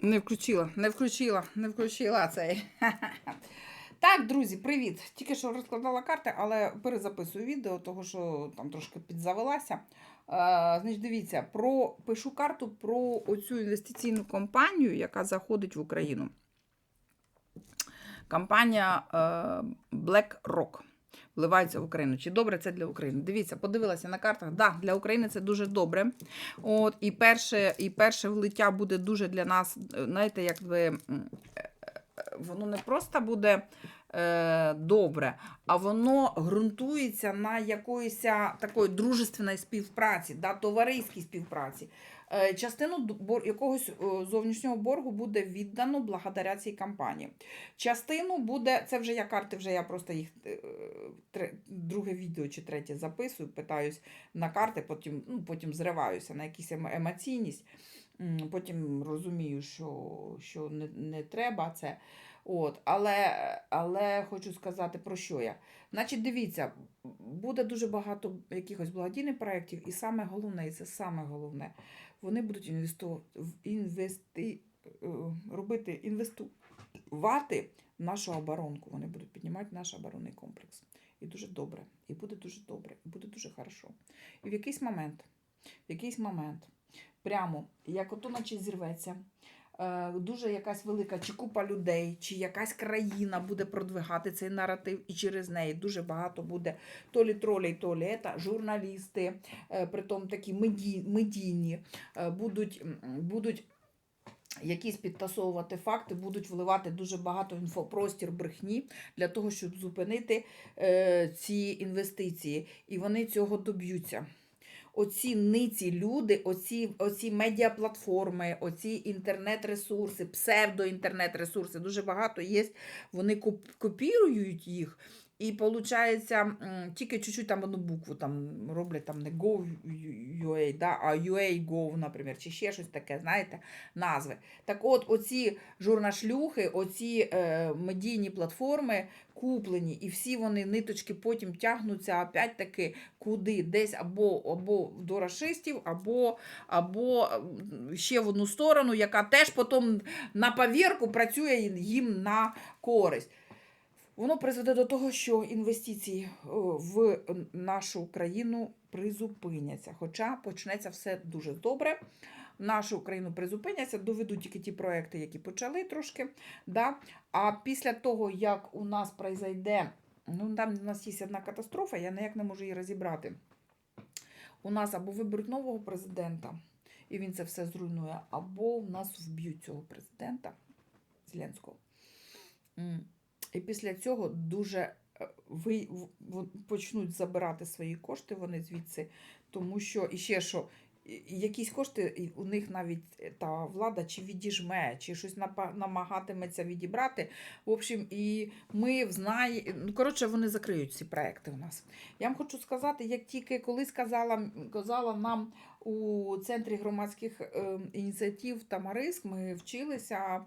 Не включила, не включила, не включила цей. Так, друзі, привіт! Тільки що розкладала карти, але перезаписую відео, того що там трошки підзавелася. Е, значить, дивіться, про, пишу карту про оцю інвестиційну компанію, яка заходить в Україну. Компанія е, BlackRock вливається в Україну. Чи добре це для України? Дивіться, подивилася на картах. Да, для України це дуже добре. От, і, перше, і перше влиття буде дуже для нас, е, знаєте, якби е, е, воно не просто буде е, добре, а воно ґрунтується на якоїсь такої дружественної співпраці, да, товариській співпраці. Е, Частину якогось е, зовнішнього боргу буде віддано благодаря цій кампанії. Частину буде, це вже я карти, вже я просто їх е, друге відео чи третє записую, питаюсь на карти, потім, ну, потім зриваюся на якісь емо- емоційність. Потім розумію, що, що не, не треба це. От, але, але хочу сказати, про що я. Значить, дивіться, буде дуже багато якихось благодійних проєктів, і саме головне, і це саме головне, вони будуть інвесту... інвести... е, робити, інвестувати в нашу оборонку. Вони будуть піднімати наш оборонний комплекс. І дуже добре. І буде дуже добре, і буде дуже хорошо. І в якийсь момент, в якийсь момент, прямо як ото наче зірветься, дуже якась велика чи купа людей, чи якась країна буде продвигати цей наратив, і через неї дуже багато буде то лі тролей, то лі ета, журналісти, е, притом такі меді, медійні, е, будуть, будуть якісь підтасовувати факти, будуть вливати дуже багато інфопростір брехні для того, щоб зупинити е, ці інвестиції. І вони цього доб'ються. Оці ниці люди, оці, оці медіаплатформи, оці інтернет-ресурси, псевдоінтернет-ресурси, дуже багато є, вони коп- копірують їх. І виходить, тільки чуть-чуть там одну букву там роблять там не Go.ua, да, а UA.Go, наприклад, чи ще щось таке, знаєте, назви. Так от, оці журнашлюхи, оці е, медійні платформи куплені, і всі вони ниточки потім тягнуться опять-таки куди? Десь або, або до рашистів, або, або ще в одну сторону, яка теж потім на повірку працює їм на користь. Воно призведе до того, що інвестиції в нашу країну призупиняться. Хоча почнеться все дуже добре. Нашу Україну призупиняться, доведуть тільки ті проекти, які почали трошки. Да? А після того, як у нас произойде, ну там у нас є одна катастрофа, я ніяк не можу її розібрати. У нас або виберуть нового президента, і він це все зруйнує, або у нас вб'ють цього президента Зеленського. І після цього дуже е, ви, почнуть забирати свої кошти вони звідси, тому що і ще що. Якісь кошти у них навіть е, та влада чи відіжме, чи щось намагатиметься відібрати. В общем, і ми взнає. Ну, коротше, вони закриють ці проекти у нас. Я вам хочу сказати, як тільки коли сказала, казала нам у центрі громадських е, ініціатив Тамариск, ми вчилися,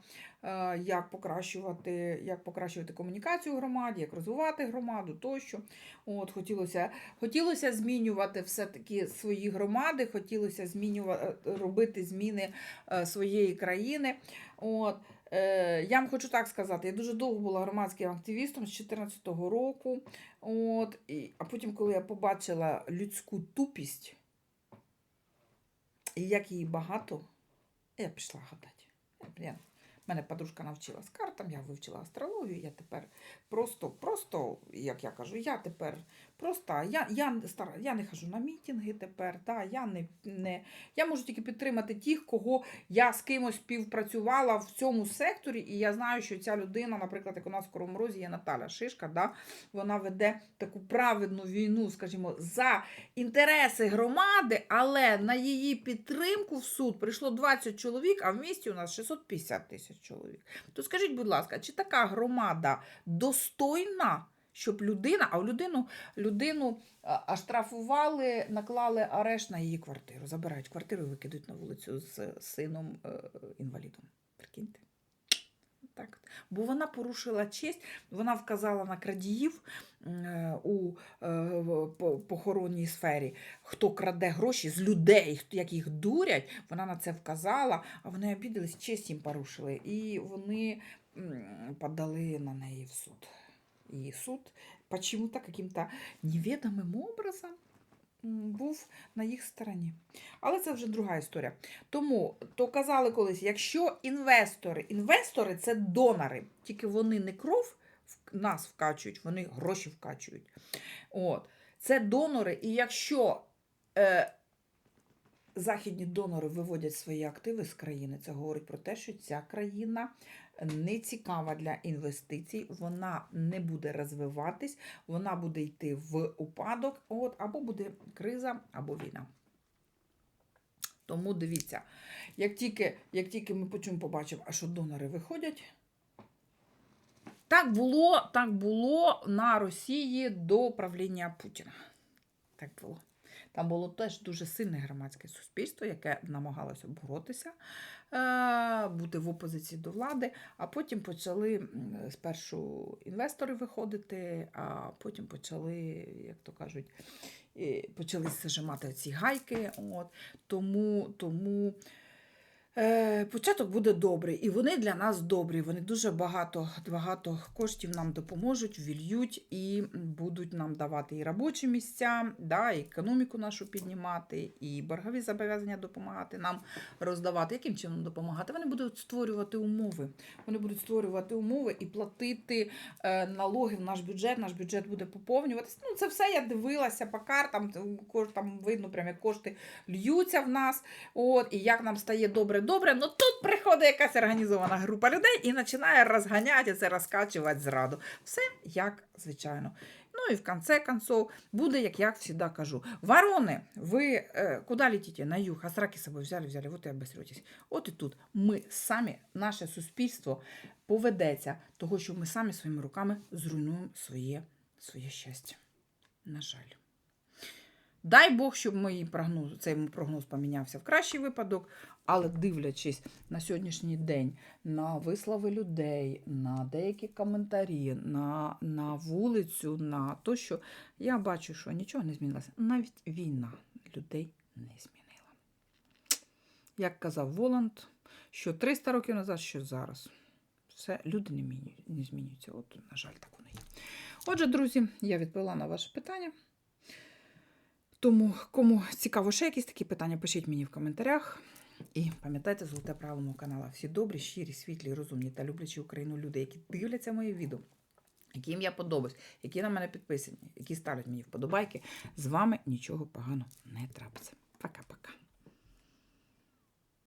е, як покращувати, як покращувати комунікацію громаді, як розвивати громаду тощо. От, хотілося, хотілося змінювати все-таки свої громади, хотілося змінювати, робити зміни е, своєї країни. От, е, я вам хочу так сказати, я дуже довго була громадським активістом з 2014 року. От, і, а потім, коли я побачила людську тупість, і як її багато, я пішла гадати. Мене подружка навчила з картам, я вивчила астрологію, я тепер просто, просто, як я кажу, я тепер просто, я, я, стара, я не хожу на мітинги тепер, да, я, не, не, я можу тільки підтримати тих, кого я з кимось співпрацювала в цьому секторі, і я знаю, що ця людина, наприклад, як у нас в Кривому Розі є Наталя Шишка, да, вона веде таку праведну війну, скажімо, за інтереси громади, але на її підтримку в суд прийшло 20 чоловік, а в місті у нас 650 тисяч чоловік. То скажіть, будь ласка, чи така громада достойна, щоб людина, а в людину, людину аштрафували наклали арешт на її квартиру, забирають квартиру і викидають на вулицю з сином е, інвалідом. Прикиньте. Так. Бо вона порушила честь, вона вказала на крадіїв е, у е, похоронній сфері, хто краде гроші з людей, як їх дурять, вона на це вказала, а вони обідались, честь їм порушили. І вони подали на неї в суд. І суд почему-то каким-то неведомим образом був на їх стороні. Але це вже друга історія. Тому то казали колись, якщо інвестори, інвестори це донори, тільки вони не кров в нас вкачують, вони гроші вкачують. От. Це донори, і якщо е, західні донори виводять свої активи з країни, це говорить про те, що ця країна не цікава для інвестицій, вона не буде розвиватись, вона буде йти в упадок, от, або буде криза, або війна. Тому дивіться, як тільки, як тільки ми почуємо, побачимо, а що донори виходять. Так було, так було на Росії до правління Путіна. Так було. Там було теж дуже сильне громадське суспільство, яке намагалося боротися, е, бути в опозиції до влади, а потім почали спершу інвестори виходити, а потім почали, як то кажуть, почали зажимати ці гайки. От. Тому, тому початок буде добрий. І вони для нас добрі. Вони дуже багато, багато коштів нам допоможуть, вільють і будуть нам давати і робочі місця, да, і економіку нашу піднімати, і боргові зобов'язання допомагати нам роздавати. Яким чином допомагати? Вони будуть створювати умови. Вони будуть створювати умови і платити е, налоги в наш бюджет. Наш бюджет буде поповнюватися. Ну, це все я дивилася по картам. там видно, прям як кошти льються в нас. От, і як нам стає добре-добре. Ну тут приходить якась організована група людей і починає розганяти це, розкачувати зраду. Все як звичайно. Ну і в конце концов буде, як я завжди кажу. Ворони, ви е, куди летите? На юг, а сраки з собою взяли, взяли, от і обосретесь. От і тут ми самі, наше суспільство поведеться того, що ми самі своїми руками зруйнуємо своє, своє щастя. На жаль. Дай Бог, щоб мої прогноз, цей прогноз помінявся в кращий випадок, але дивлячись на сьогоднішній день, на вислови людей, на деякі коментарі, на, на вулицю, на то, що я бачу, що нічого не змінилося. Навіть війна людей не змінила. Як казав Воланд, що 300 років назад, що зараз. Все, люди не, міню- не змінюються. От, на жаль, так воно є. Отже, друзі, я відповіла на ваше питання. Тому, кому цікаво ще якісь такі питання, пишіть мені в коментарях. І пам'ятайте золоте правило мого каналу. Всі добрі, щирі, світлі, розумні та люблячі Україну люди, які дивляться мої відео, яким я подобаюсь, які на мене підписані, які ставлять мені вподобайки. З вами нічого поганого не трапиться. Пока-пока.